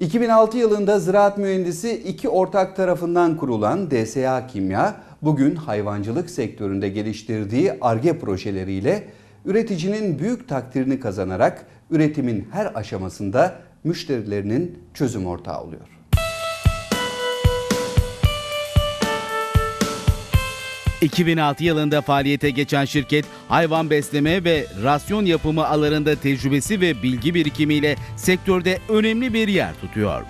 2006 yılında ziraat mühendisi iki ortak tarafından kurulan DSA Kimya, bugün hayvancılık sektöründe geliştirdiği ARGE projeleriyle üreticinin büyük takdirini kazanarak üretimin her aşamasında müşterilerinin çözüm ortağı oluyor. ...2006 yılında faaliyete geçen şirket... ...hayvan besleme ve rasyon yapımı alanında tecrübesi ve bilgi birikimiyle... ...sektörde önemli bir yer tutuyor.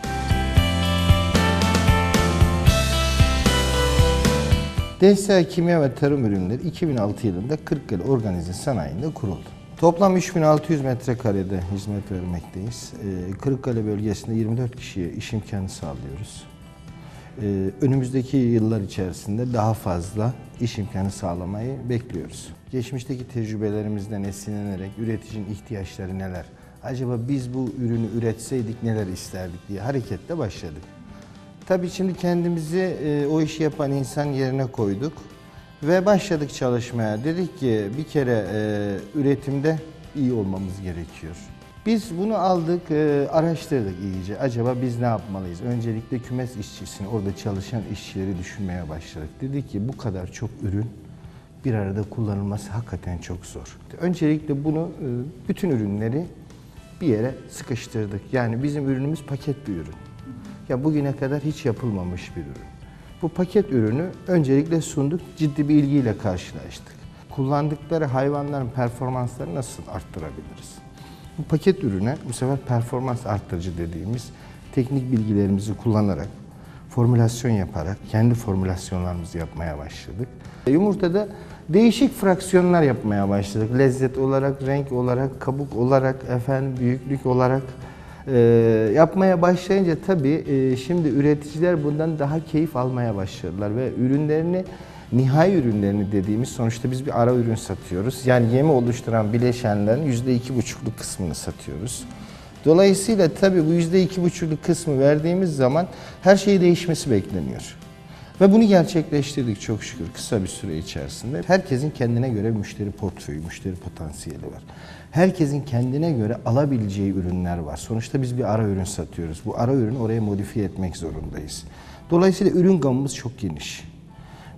DSA Kimya ve Tarım Ürünleri 2006 yılında Kırıkkale Organize Sanayi'nde kuruldu. Toplam 3600 metrekarede hizmet vermekteyiz. Ee, Kırıkkale bölgesinde 24 kişiye iş imkanı sağlıyoruz. Ee, Önümüzdeki yıllar içerisinde daha fazla iş imkanı sağlamayı bekliyoruz. Geçmişteki tecrübelerimizden esinlenerek üreticinin ihtiyaçları neler? Acaba biz bu ürünü üretseydik neler isterdik diye hareketle başladık. Tabii şimdi kendimizi e, o işi yapan insan yerine koyduk ve başladık çalışmaya. Dedik ki bir kere e, üretimde iyi olmamız gerekiyor. Biz bunu aldık, e, araştırdık iyice. Acaba biz ne yapmalıyız? Öncelikle kümes işçisini, orada çalışan işçileri düşünmeye başladık. Dedik ki bu kadar çok ürün bir arada kullanılması hakikaten çok zor. Öncelikle bunu e, bütün ürünleri bir yere sıkıştırdık. Yani bizim ürünümüz paket bir ürün. Ya bugüne kadar hiç yapılmamış bir ürün. Bu paket ürünü öncelikle sunduk, ciddi bir ilgiyle karşılaştık. Kullandıkları hayvanların performansları nasıl arttırabiliriz? Bu paket ürüne bu sefer performans arttırıcı dediğimiz teknik bilgilerimizi kullanarak, formülasyon yaparak kendi formülasyonlarımızı yapmaya başladık. Yumurtada değişik fraksiyonlar yapmaya başladık. Lezzet olarak, renk olarak, kabuk olarak, efendim büyüklük olarak e, yapmaya başlayınca tabii e, şimdi üreticiler bundan daha keyif almaya başladılar ve ürünlerini nihai ürünlerini dediğimiz sonuçta biz bir ara ürün satıyoruz. Yani yemi oluşturan bileşenlerin yüzde iki buçukluk kısmını satıyoruz. Dolayısıyla tabii bu yüzde iki buçukluk kısmı verdiğimiz zaman her şeyi değişmesi bekleniyor. Ve bunu gerçekleştirdik çok şükür kısa bir süre içerisinde. Herkesin kendine göre müşteri portföyü, müşteri potansiyeli var. Herkesin kendine göre alabileceği ürünler var. Sonuçta biz bir ara ürün satıyoruz. Bu ara ürünü oraya modifiye etmek zorundayız. Dolayısıyla ürün gamımız çok geniş.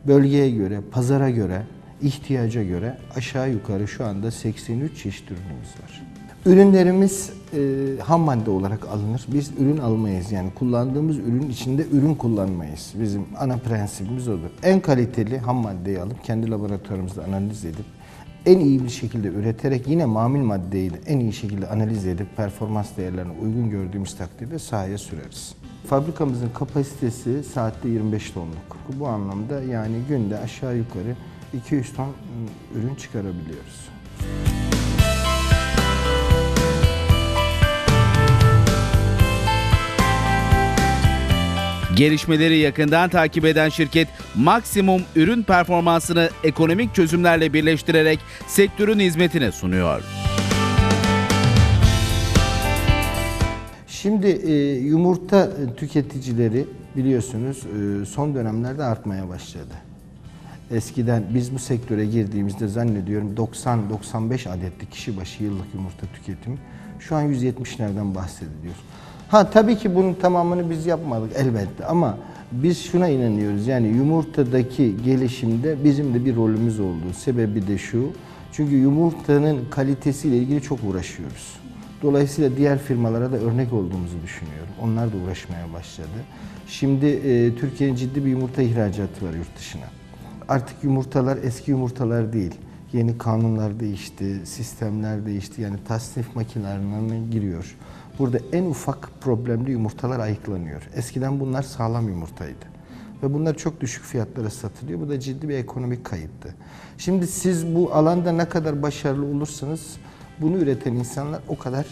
Bölgeye göre, pazara göre, ihtiyaca göre aşağı yukarı şu anda 83 çeşit ürünümüz var. Ürünlerimiz e, ham madde olarak alınır. Biz ürün almayız yani kullandığımız ürün içinde ürün kullanmayız. Bizim ana prensibimiz odur. En kaliteli ham maddeyi alıp kendi laboratuvarımızda analiz edip en iyi bir şekilde üreterek yine mamul maddeyi de en iyi şekilde analiz edip performans değerlerine uygun gördüğümüz takdirde sahaya süreriz. Fabrikamızın kapasitesi saatte 25 tonluk. Bu anlamda yani günde aşağı yukarı 200 ton ıı, ürün çıkarabiliyoruz. Gelişmeleri yakından takip eden şirket maksimum ürün performansını ekonomik çözümlerle birleştirerek sektörün hizmetine sunuyor. Şimdi e, yumurta tüketicileri biliyorsunuz e, son dönemlerde artmaya başladı. Eskiden biz bu sektöre girdiğimizde zannediyorum 90-95 adetli kişi başı yıllık yumurta tüketimi. Şu an 170'lerden bahsediliyor. Ha tabii ki bunun tamamını biz yapmadık elbette ama biz şuna inanıyoruz yani yumurtadaki gelişimde bizim de bir rolümüz olduğu sebebi de şu. Çünkü yumurtanın kalitesiyle ilgili çok uğraşıyoruz. Dolayısıyla diğer firmalara da örnek olduğumuzu düşünüyorum. Onlar da uğraşmaya başladı. Şimdi e, Türkiye'nin ciddi bir yumurta ihracatı var yurt dışına. Artık yumurtalar eski yumurtalar değil. Yeni kanunlar değişti, sistemler değişti. Yani tasnif makinelerine giriyor. Burada en ufak problemli yumurtalar ayıklanıyor. Eskiden bunlar sağlam yumurtaydı. Ve bunlar çok düşük fiyatlara satılıyor. Bu da ciddi bir ekonomik kayıptı. Şimdi siz bu alanda ne kadar başarılı olursanız bunu üreten insanlar o kadar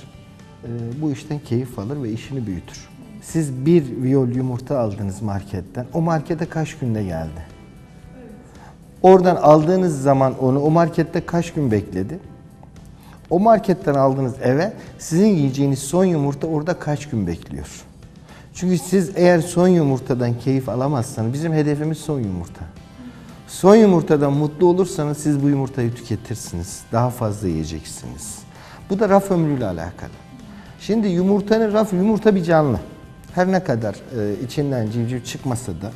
e, bu işten keyif alır ve işini büyütür. Siz bir viyol yumurta aldınız marketten. O markete kaç günde geldi? Oradan aldığınız zaman onu o markette kaç gün bekledi? O marketten aldığınız eve sizin yiyeceğiniz son yumurta orada kaç gün bekliyor? Çünkü siz eğer son yumurtadan keyif alamazsanız bizim hedefimiz son yumurta. Son yumurtadan mutlu olursanız siz bu yumurtayı tüketirsiniz. Daha fazla yiyeceksiniz. Bu da raf ömrüyle alakalı. Şimdi yumurtanın raf, yumurta bir canlı. Her ne kadar e, içinden civciv çıkmasa da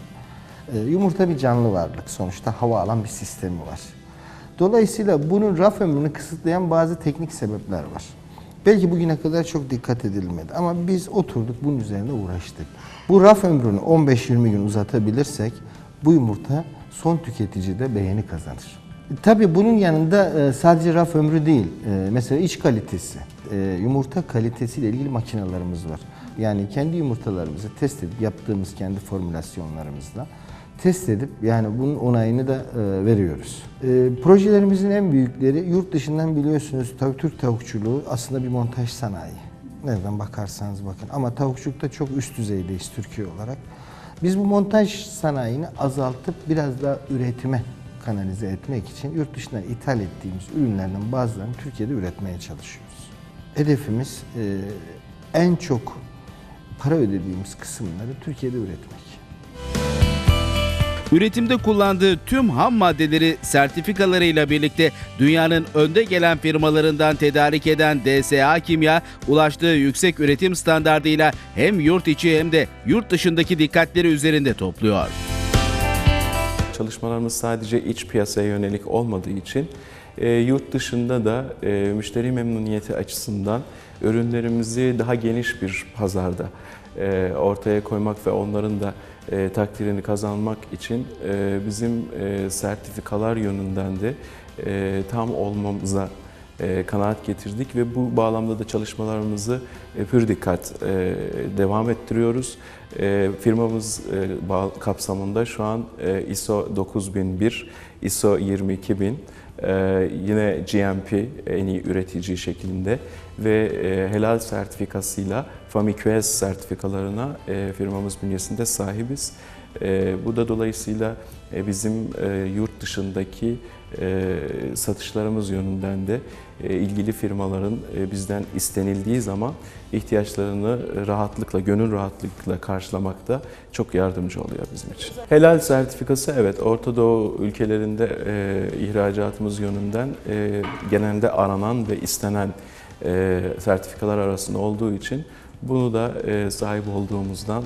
e, yumurta bir canlı varlık. Sonuçta hava alan bir sistemi var. Dolayısıyla bunun raf ömrünü kısıtlayan bazı teknik sebepler var. Belki bugüne kadar çok dikkat edilmedi ama biz oturduk bunun üzerine uğraştık. Bu raf ömrünü 15-20 gün uzatabilirsek bu yumurta son tüketicide beğeni kazanır. E, Tabii bunun yanında e, sadece raf ömrü değil, e, mesela iç kalitesi, yumurta kalitesiyle ilgili makinalarımız var. Yani kendi yumurtalarımızı test edip yaptığımız kendi formülasyonlarımızla test edip yani bunun onayını da veriyoruz. Projelerimizin en büyükleri yurt dışından biliyorsunuz tabii Türk tavukçuluğu aslında bir montaj sanayi. Nereden bakarsanız bakın ama tavukçulukta çok üst düzeydeyiz Türkiye olarak. Biz bu montaj sanayini azaltıp biraz daha üretime kanalize etmek için yurt dışından ithal ettiğimiz ürünlerden bazılarını Türkiye'de üretmeye çalışıyoruz. Hedefimiz e, en çok para ödediğimiz kısımları Türkiye'de üretmek. Üretimde kullandığı tüm ham maddeleri sertifikalarıyla birlikte dünyanın önde gelen firmalarından tedarik eden DSA Kimya, ulaştığı yüksek üretim standardıyla hem yurt içi hem de yurt dışındaki dikkatleri üzerinde topluyor. Çalışmalarımız sadece iç piyasaya yönelik olmadığı için e, yurt dışında da e, müşteri memnuniyeti açısından ürünlerimizi daha geniş bir pazarda e, ortaya koymak ve onların da e, takdirini kazanmak için e, bizim e, sertifikalar yönünden de e, tam olmamıza e, kanaat getirdik ve bu bağlamda da çalışmalarımızı e, pür dikkat e, devam ettiriyoruz. E, firmamız e, kapsamında şu an e, ISO 9001, ISO 22000, e, yine GMP en iyi üretici şeklinde ve e, helal sertifikasıyla FAMIQS sertifikalarına e, firmamız bünyesinde sahibiz. E, bu da dolayısıyla e, bizim e, yurt dışındaki e, satışlarımız yönünden de e, ilgili firmaların e, bizden istenildiği zaman ihtiyaçlarını rahatlıkla, gönül rahatlıkla karşılamakta çok yardımcı oluyor bizim için. Helal sertifikası evet Orta Doğu ülkelerinde e, ihracatımız yönünden genelde aranan ve istenen sertifikalar arasında olduğu için bunu da sahip olduğumuzdan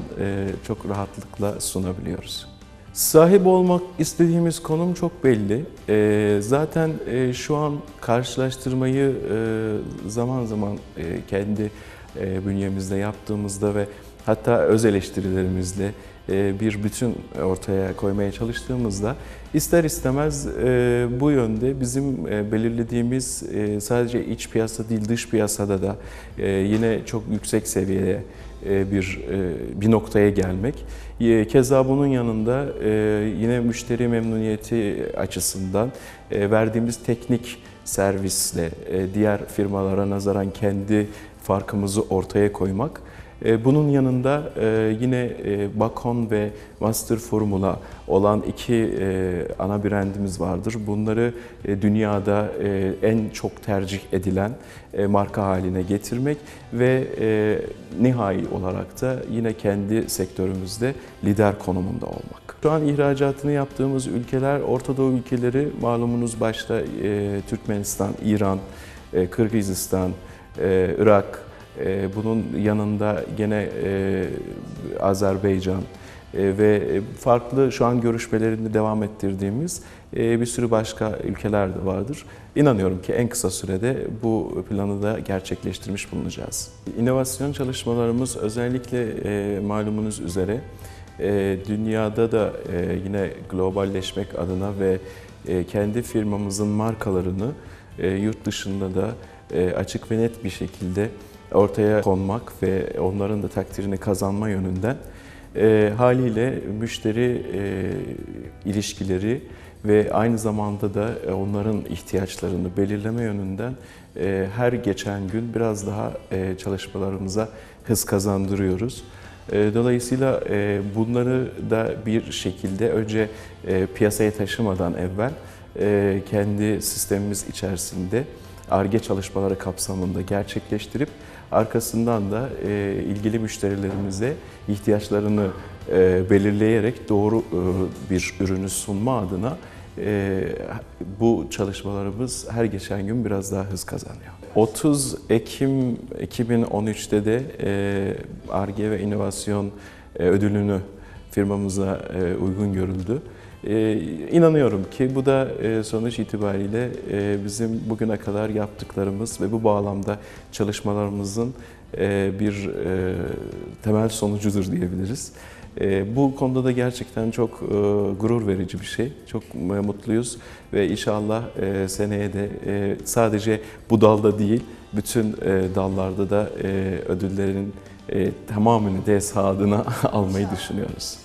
çok rahatlıkla sunabiliyoruz. Sahip olmak istediğimiz konum çok belli. E, zaten e, şu an karşılaştırmayı e, zaman zaman e, kendi e, bünyemizde yaptığımızda ve hatta öz eleştirilerimizle e, bir bütün ortaya koymaya çalıştığımızda ister istemez e, bu yönde bizim e, belirlediğimiz e, sadece iç piyasa değil dış piyasada da e, yine çok yüksek seviyeye bir e, bir noktaya gelmek. E, Keza bunun yanında e, yine müşteri memnuniyeti açısından e, verdiğimiz teknik servisle e, diğer firmalara nazaran kendi farkımızı ortaya koymak. E, Bunun yanında e, yine e, Bakon ve Master Formula olan iki ana brandimiz vardır. Bunları dünyada en çok tercih edilen marka haline getirmek ve nihai olarak da yine kendi sektörümüzde lider konumunda olmak. Şu an ihracatını yaptığımız ülkeler Orta Doğu ülkeleri malumunuz başta Türkmenistan, İran, Kırgızistan, Irak, bunun yanında gene e, Azerbaycan e, ve farklı şu an görüşmelerini devam ettirdiğimiz e, bir sürü başka ülkeler de vardır. İnanıyorum ki en kısa sürede bu planı da gerçekleştirmiş bulunacağız. İnovasyon çalışmalarımız özellikle malumunuz üzere dünyada da yine globalleşmek adına ve kendi firmamızın markalarını yurt dışında da açık ve net bir şekilde ortaya konmak ve onların da takdirini kazanma yönünden e, haliyle müşteri e, ilişkileri ve aynı zamanda da e, onların ihtiyaçlarını belirleme yönünden e, her geçen gün biraz daha e, çalışmalarımıza hız kazandırıyoruz. E, Dolayısıyla e, bunları da bir şekilde önce piyasaya taşımadan evvel kendi sistemimiz içerisinde ARGE çalışmaları kapsamında gerçekleştirip arkasından da e, ilgili müşterilerimize ihtiyaçlarını e, belirleyerek doğru e, bir ürünü sunma adına e, bu çalışmalarımız her geçen gün biraz daha hız kazanıyor. 30 Ekim 2013'te de ARGE ve inovasyon e, ödülünü firmamıza e, uygun görüldü. E, inanıyorum ki bu da e, sonuç itibariyle e, bizim bugüne kadar yaptıklarımız ve bu bağlamda çalışmalarımızın e, bir e, temel sonucudur diyebiliriz. E, bu konuda da gerçekten çok e, gurur verici bir şey. Çok e, mutluyuz ve inşallah e, seneye de e, sadece bu dalda değil, bütün e, dallarda da e, ödüllerin e, tamamını DESA adına almayı düşünüyoruz.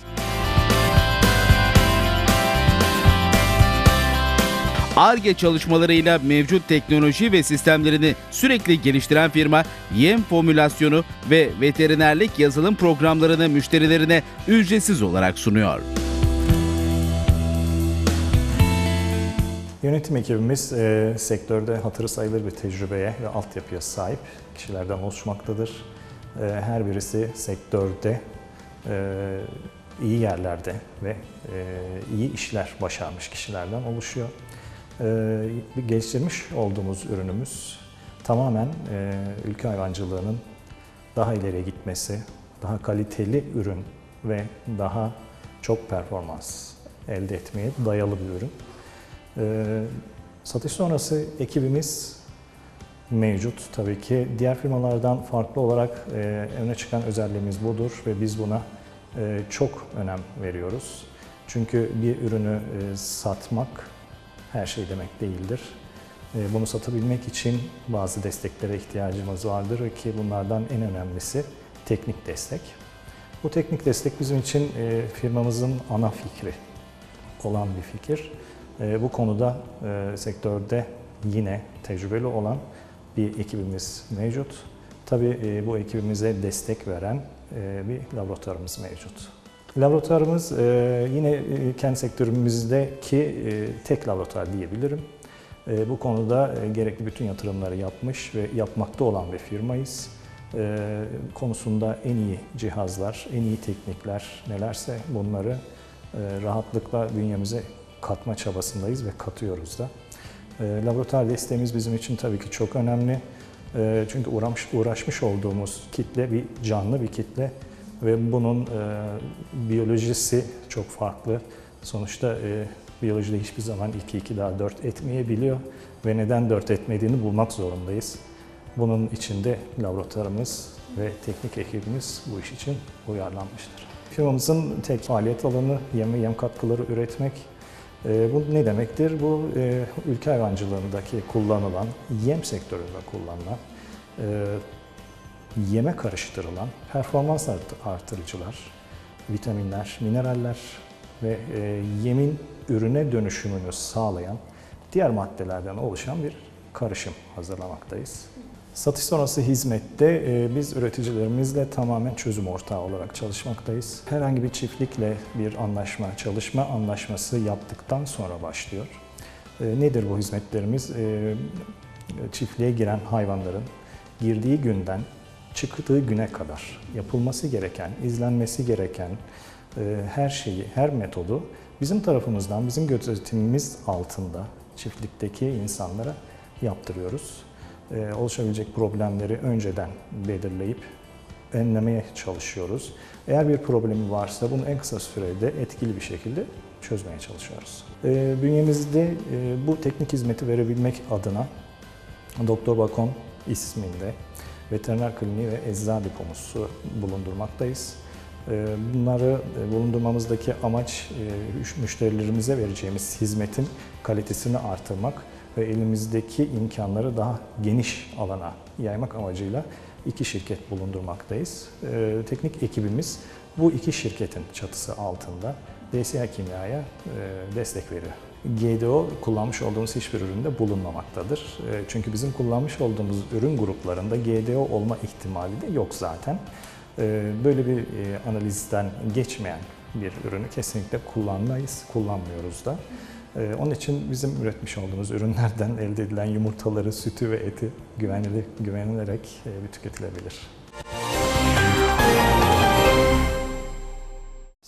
ARGE çalışmalarıyla mevcut teknoloji ve sistemlerini sürekli geliştiren firma yem formülasyonu ve veterinerlik yazılım programlarını müşterilerine ücretsiz olarak sunuyor. Yönetim ekibimiz e, sektörde hatırı sayılır bir tecrübeye ve altyapıya sahip kişilerden oluşmaktadır. E, her birisi sektörde e, iyi yerlerde ve e, iyi işler başarmış kişilerden oluşuyor. E, geliştirmiş olduğumuz ürünümüz tamamen e, ülke hayvancılığının daha ileriye gitmesi, daha kaliteli ürün ve daha çok performans elde etmeye dayalı bir ürün. Ee, satış sonrası ekibimiz mevcut tabii ki. Diğer firmalardan farklı olarak e, öne çıkan özelliğimiz budur ve biz buna e, çok önem veriyoruz. Çünkü bir ürünü e, satmak her şey demek değildir. E, bunu satabilmek için bazı desteklere ihtiyacımız vardır ki bunlardan en önemlisi teknik destek. Bu teknik destek bizim için e, firmamızın ana fikri olan bir fikir. E, Bu konuda e, sektörde yine tecrübeli olan bir ekibimiz mevcut. Tabii bu ekibimize destek veren bir laboratuvarımız mevcut. Laboratuvarımız e, yine e, kendi sektörümüzdeki e, tek laboratuvar diyebilirim. Bu konuda gerekli bütün yatırımları yapmış ve yapmakta olan bir firmayız. Konusunda en iyi cihazlar, en iyi teknikler nelerse bunları rahatlıkla bünyemize katma çabasındayız ve katıyoruz da. Laboratuvar desteğimiz bizim için tabii ki çok önemli. Çünkü uğraşmış olduğumuz kitle bir canlı bir kitle ve bunun e, biyolojisi çok farklı. Sonuçta e, biyolojide hiçbir zaman 2 2 daha 4 etmeyebiliyor ve neden 4 etmediğini bulmak zorundayız. Bunun içinde laboratuvarımız ve teknik ekibimiz bu iş için uyarlanmıştır. Firmamızın tek faaliyet alanı yem ve yem katkıları üretmek. E, bu ne demektir? Bu e, ülke hayvancılığındaki kullanılan, yem sektöründe kullanılan, e, yeme karıştırılan performans art- artırıcılar, vitaminler, mineraller ve e, yemin ürüne dönüşümünü sağlayan diğer maddelerden oluşan bir karışım hazırlamaktayız. Satış sonrası hizmette e, biz üreticilerimizle tamamen çözüm ortağı olarak çalışmaktayız. Herhangi bir çiftlikle bir anlaşma, çalışma anlaşması yaptıktan sonra başlıyor. E, nedir bu hizmetlerimiz? Çiftliğe giren hayvanların girdiği günden çıktığı güne kadar yapılması gereken, izlenmesi gereken e, her şeyi, her metodu bizim tarafımızdan, bizim gözetimimiz altında çiftlikteki insanlara yaptırıyoruz. E, oluşabilecek problemleri önceden belirleyip önlemeye çalışıyoruz. Eğer bir problemi varsa bunu en kısa sürede etkili bir şekilde çözmeye çalışıyoruz. E, bünyemizde bu teknik hizmeti verebilmek adına Doktor Bakon isminde veteriner kliniği ve eczacı depomuzu bulundurmaktayız. E, Bunları e, bulundurmamızdaki amaç e, müşterilerimize vereceğimiz hizmetin kalitesini artırmak ve elimizdeki imkanları daha geniş alana yaymak amacıyla iki şirket bulundurmaktayız. E, Teknik ekibimiz bu iki şirketin çatısı altında DSA Kimya'ya e, destek veriyor. GDO kullanmış olduğumuz hiçbir üründe bulunmamaktadır. E, Çünkü bizim kullanmış olduğumuz ürün gruplarında GDO olma ihtimali de yok zaten. E, Böyle bir e, analizden geçmeyen bir ürünü kesinlikle kullanmayız, kullanmıyoruz da. Onun için bizim üretmiş olduğumuz ürünlerden elde edilen yumurtaları, sütü ve eti güvenli, güvenilerek tüketilebilir.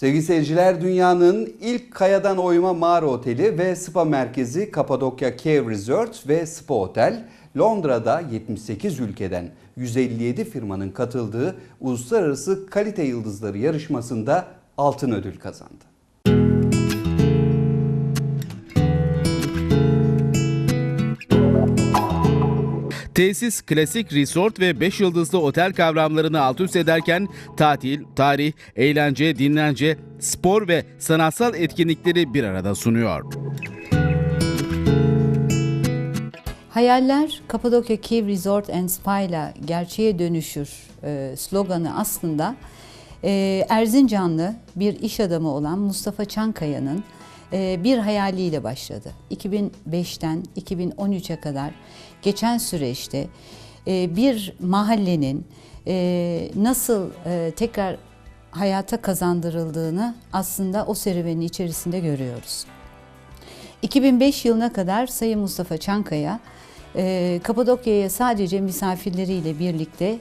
Sevgili seyirciler dünyanın ilk kayadan oyma mağara oteli ve spa merkezi Kapadokya Cave Resort ve Spa Otel Londra'da 78 ülkeden 157 firmanın katıldığı Uluslararası Kalite Yıldızları yarışmasında altın ödül kazandı. Tesis klasik resort ve 5 yıldızlı otel kavramlarını alt üst ederken tatil, tarih, eğlence, dinlence, spor ve sanatsal etkinlikleri bir arada sunuyor. Hayaller Kapadokya Cave Resort and Spa ile gerçeğe dönüşür e, sloganı aslında e, Erzincanlı bir iş adamı olan Mustafa Çankaya'nın e, bir hayaliyle başladı. 2005'ten 2013'e kadar geçen süreçte e, bir mahallenin e, nasıl e, tekrar hayata kazandırıldığını aslında o serüvenin içerisinde görüyoruz. 2005 yılına kadar Sayın Mustafa Çankaya Kapadokya'ya sadece misafirleriyle birlikte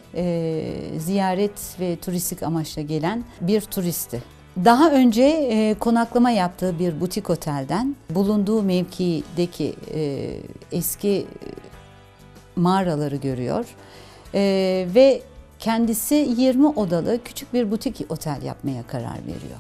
ziyaret ve turistik amaçla gelen bir turisti. Daha önce e, konaklama yaptığı bir butik otelden bulunduğu mevkideki e, eski mağaraları görüyor E, ve kendisi 20 odalı küçük bir butik otel yapmaya karar veriyor.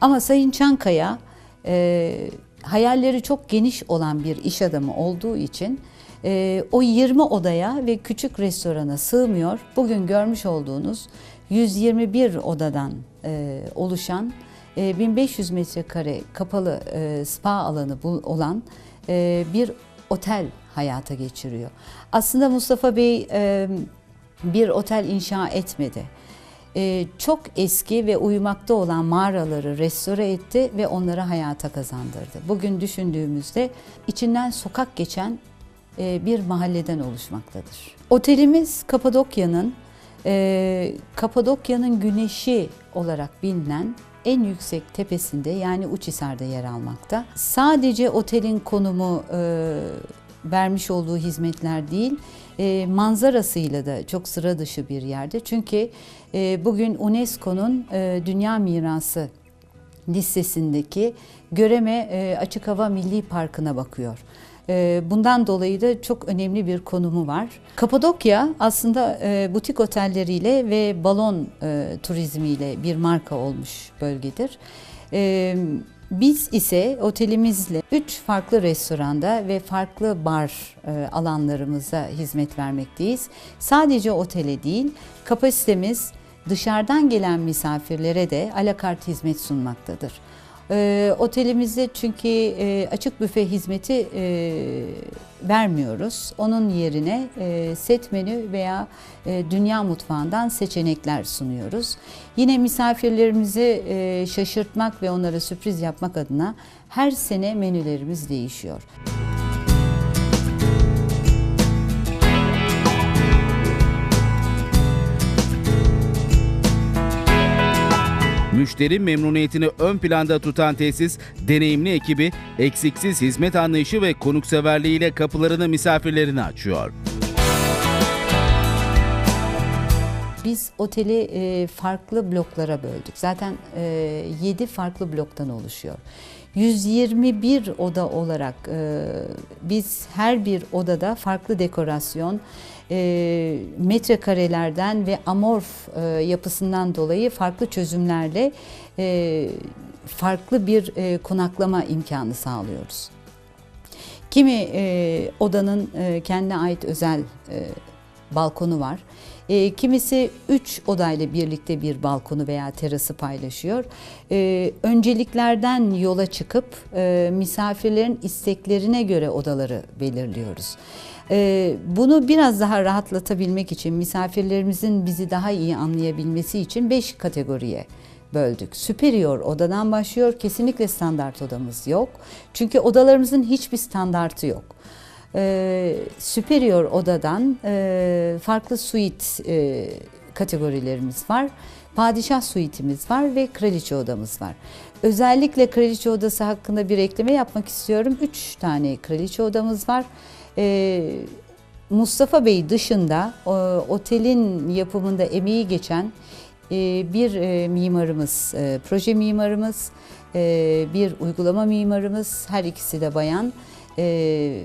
Ama Sayın Çankaya e, hayalleri çok geniş olan bir iş adamı olduğu için e, o 20 odaya ve küçük restorana sığmıyor. Bugün görmüş olduğunuz 121 odadan e, oluşan e, 1500 metrekare kapalı e, spa alanı olan e, bir otel hayata geçiriyor. Aslında Mustafa Bey e, bir otel inşa etmedi. Ee, çok eski ve uyumakta olan mağaraları restore etti ve onları hayata kazandırdı. Bugün düşündüğümüzde içinden sokak geçen e, bir mahalleden oluşmaktadır. Otelimiz Kapadokya'nın e, Kapadokya'nın güneşi olarak bilinen en yüksek tepesinde yani Uçhisar'da yer almakta. Sadece otelin konumu e, vermiş olduğu hizmetler değil, e, manzarasıyla da çok sıra dışı bir yerde. Çünkü e, bugün UNESCO'nun e, Dünya Mirası listesindeki Göreme e, Açık Hava Milli Parkı'na bakıyor. E, Bundan dolayı da çok önemli bir konumu var. Kapadokya aslında e, butik otelleriyle ve balon e, turizmiyle bir marka olmuş bölgedir. Biz ise otelimizle 3 farklı restoranda ve farklı bar e, alanlarımıza hizmet vermekteyiz. Sadece otele değil, kapasitemiz dışarıdan gelen misafirlere de alakart hizmet sunmaktadır. E, otelimizde çünkü e, açık büfe hizmeti e, vermiyoruz. Onun yerine e, set menü veya e, dünya mutfağından seçenekler sunuyoruz. Yine misafirlerimizi e, şaşırtmak ve onlara sürpriz yapmak adına her sene menülerimiz değişiyor. Müşteri memnuniyetini ön planda tutan tesis, deneyimli ekibi, eksiksiz hizmet anlayışı ve konukseverliğiyle kapılarını misafirlerine açıyor. Biz oteli e, farklı bloklara böldük. Zaten e, 7 farklı bloktan oluşuyor. 121 oda olarak e, biz her bir odada farklı dekorasyon, e, metrekarelerden ve amorf e, yapısından dolayı farklı çözümlerle e, farklı bir e, konaklama imkanı sağlıyoruz. Kimi e, odanın e, kendine ait özel e, balkonu var. E, kimisi üç odayla birlikte bir balkonu veya terası paylaşıyor. E, önceliklerden yola çıkıp e, misafirlerin isteklerine göre odaları belirliyoruz. E, bunu biraz daha rahatlatabilmek için misafirlerimizin bizi daha iyi anlayabilmesi için beş kategoriye böldük. Superior odadan başlıyor. Kesinlikle standart odamız yok. Çünkü odalarımızın hiçbir standartı yok. Ee, superior odadan e, farklı suite e, kategorilerimiz var. Padişah suitimiz var ve kraliçe odamız var. Özellikle kraliçe odası hakkında bir ekleme yapmak istiyorum. Üç tane kraliçe odamız var. Ee, Mustafa Bey dışında o, otelin yapımında emeği geçen e, bir e, mimarımız, e, proje mimarımız, e, bir uygulama mimarımız, her ikisi de bayan. E,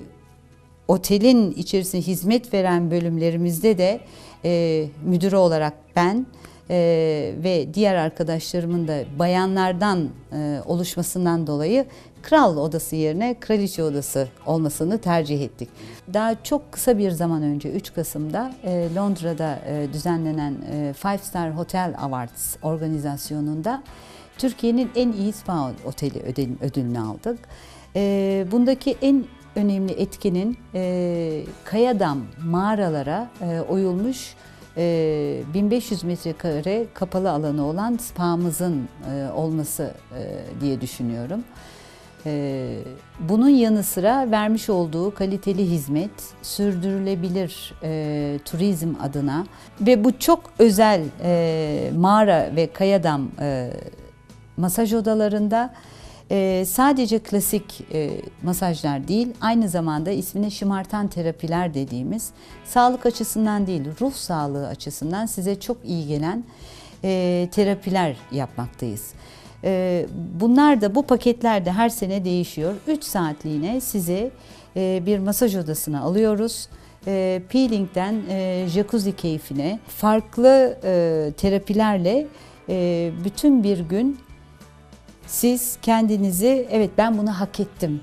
otelin içerisinde hizmet veren bölümlerimizde de e, müdürü olarak ben e, ve diğer arkadaşlarımın da bayanlardan e, oluşmasından dolayı kral odası yerine kraliçe odası olmasını tercih ettik. Daha çok kısa bir zaman önce 3 Kasım'da e, Londra'da e, düzenlenen e, Five Star Hotel Awards organizasyonunda Türkiye'nin en iyi spa oteli ödül- ödülünü aldık. E, bundaki en önemli etkinin e, Kayadam mağaralara e, oyulmuş 1500 metrekare kapalı alanı olan spamızın e, olması e, diye düşünüyorum. E, bunun yanı sıra vermiş olduğu kaliteli hizmet, sürdürülebilir e, turizm adına ve bu çok özel e, mağara ve kayadam e, masaj odalarında e, sadece klasik e, masajlar değil, aynı zamanda ismine şımartan terapiler dediğimiz sağlık açısından değil, ruh sağlığı açısından size çok iyi gelen e, terapiler yapmaktayız. E, bunlar da bu paketlerde her sene değişiyor. 3 saatliğine sizi e, bir masaj odasına alıyoruz. E, peelingden e, jacuzzi keyfine farklı e, terapilerle e, bütün bir gün siz kendinizi evet ben bunu hak ettim.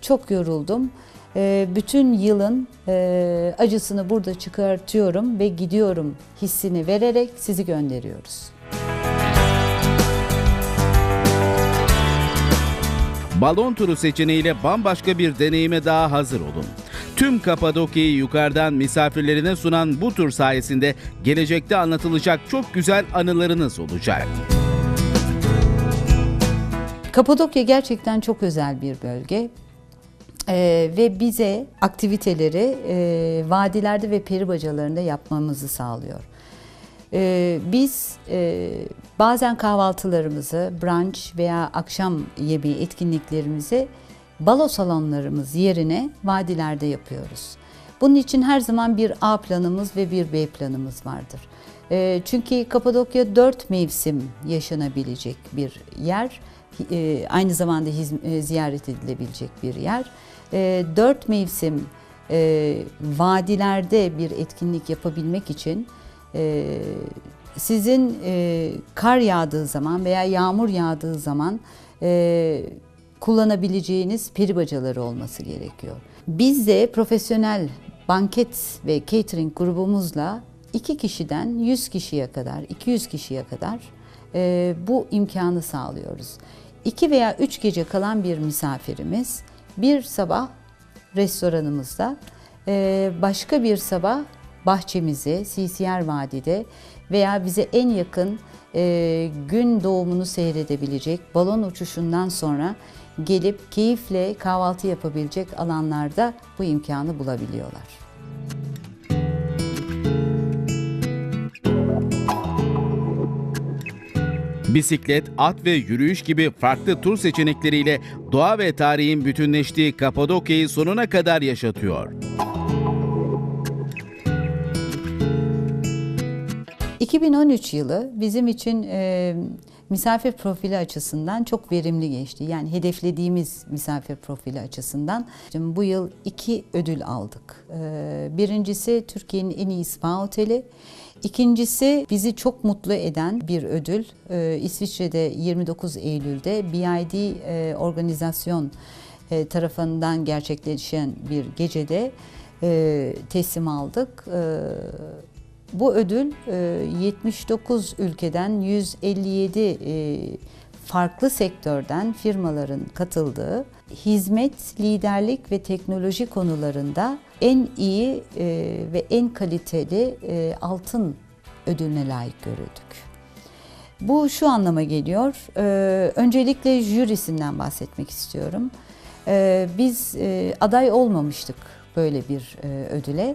Çok yoruldum. Ee, bütün yılın e, acısını burada çıkartıyorum ve gidiyorum hissini vererek sizi gönderiyoruz. Balon turu seçeneğiyle bambaşka bir deneyime daha hazır olun. Tüm Kapadokya'yı yukarıdan misafirlerine sunan bu tur sayesinde gelecekte anlatılacak çok güzel anılarınız olacak. Kapadokya gerçekten çok özel bir bölge. Ee, ve bize aktiviteleri e, vadilerde ve peri bacalarında yapmamızı sağlıyor. Ee, biz e, bazen kahvaltılarımızı, brunch veya akşam yemeği etkinliklerimizi balo salonlarımız yerine vadilerde yapıyoruz. Bunun için her zaman bir A planımız ve bir B planımız vardır. Ee, çünkü Kapadokya dört mevsim yaşanabilecek bir yer. E, aynı zamanda e, ziyaret edilebilecek bir yer. E, dört mevsim vadilerde bir etkinlik yapabilmek için sizin kar yağdığı zaman veya yağmur yağdığı zaman kullanabileceğiniz peri bacaları olması gerekiyor. Biz de profesyonel banket ve catering grubumuzla iki kişiden 100 kişiye kadar, 200 kişiye kadar e, bu imkanı sağlıyoruz. İki veya üç gece kalan bir misafirimiz bir sabah restoranımızda, e, başka bir sabah bahçemizi CCR Vadi'de veya bize en yakın e, gün doğumunu seyredebilecek balon uçuşundan sonra gelip keyifle kahvaltı yapabilecek alanlarda bu imkanı bulabiliyorlar. Bisiklet, at ve yürüyüş gibi farklı tur seçenekleriyle doğa ve tarihin bütünleştiği Kapadokya'yı sonuna kadar yaşatıyor. 2013 yılı bizim için e, misafir profili açısından çok verimli geçti. Yani hedeflediğimiz misafir profili açısından. Şimdi bu yıl iki ödül aldık. E, birincisi Türkiye'nin en iyi spa oteli. İkincisi bizi çok mutlu eden bir ödül. E, İsviçre'de 29 Eylül'de BID e, organizasyon e, tarafından gerçekleşen bir gecede e, teslim aldık. E, bu ödül e, 79 ülkeden 157 e, farklı sektörden firmaların katıldığı hizmet, liderlik ve teknoloji konularında en iyi e, ve en kaliteli e, altın ödülüne layık görüldük. Bu şu anlama geliyor. e, Öncelikle jürisinden bahsetmek istiyorum. Biz aday olmamıştık böyle bir ödüle.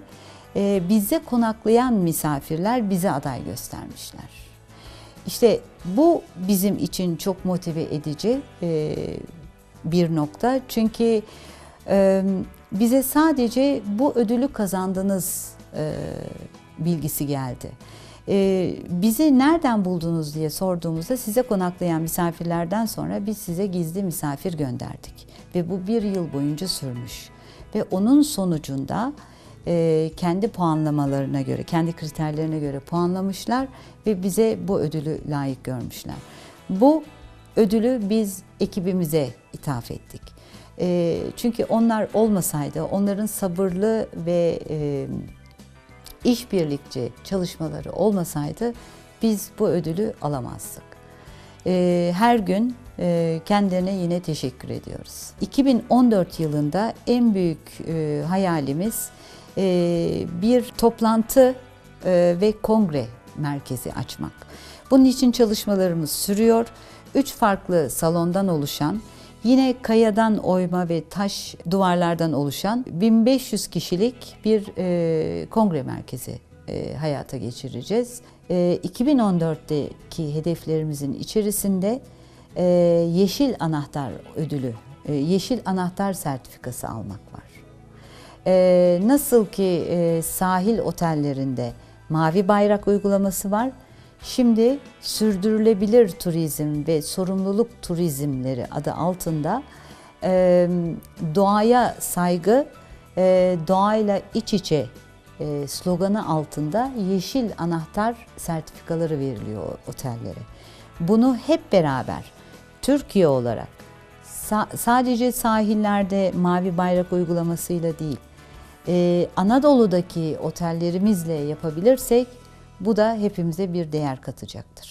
Bize konaklayan misafirler bize aday göstermişler. İşte bu bizim için çok motive edici e, bir nokta. Çünkü e, bize sadece bu ödülü kazandınız e, bilgisi geldi. Bizi nereden buldunuz diye sorduğumuzda size konaklayan misafirlerden sonra biz size gizli misafir gönderdik. Ve bu bir yıl boyunca sürmüş. Ve onun sonucunda e, kendi puanlamalarına göre, kendi kriterlerine göre puanlamışlar ve bize bu ödülü layık görmüşler. Bu ödülü biz ekibimize ithaf ettik. E, çünkü onlar olmasaydı, onların sabırlı ve e, işbirlikçi çalışmaları olmasaydı biz bu ödülü alamazdık. Ee, Her gün e, kendilerine yine teşekkür ediyoruz. 2014 yılında en büyük e, hayalimiz e, bir toplantı e, ve kongre merkezi açmak. Bunun için çalışmalarımız sürüyor. Üç farklı salondan oluşan Yine kayadan oyma ve taş duvarlardan oluşan 1500 kişilik bir e, kongre merkezi e, hayata geçireceğiz. E, 2014'teki hedeflerimizin içerisinde e, Yeşil Anahtar Ödülü, e, Yeşil Anahtar Sertifikası almak var. E, nasıl ki e, sahil otellerinde mavi bayrak uygulaması var. Şimdi sürdürülebilir turizm ve sorumluluk turizmleri adı altında e, doğaya saygı, e, doğayla iç içe e, sloganı altında yeşil anahtar sertifikaları veriliyor otellere. Bunu hep beraber Türkiye olarak sa- sadece sahillerde mavi bayrak uygulamasıyla değil, e, Anadolu'daki otellerimizle yapabilirsek bu da hepimize bir değer katacaktır.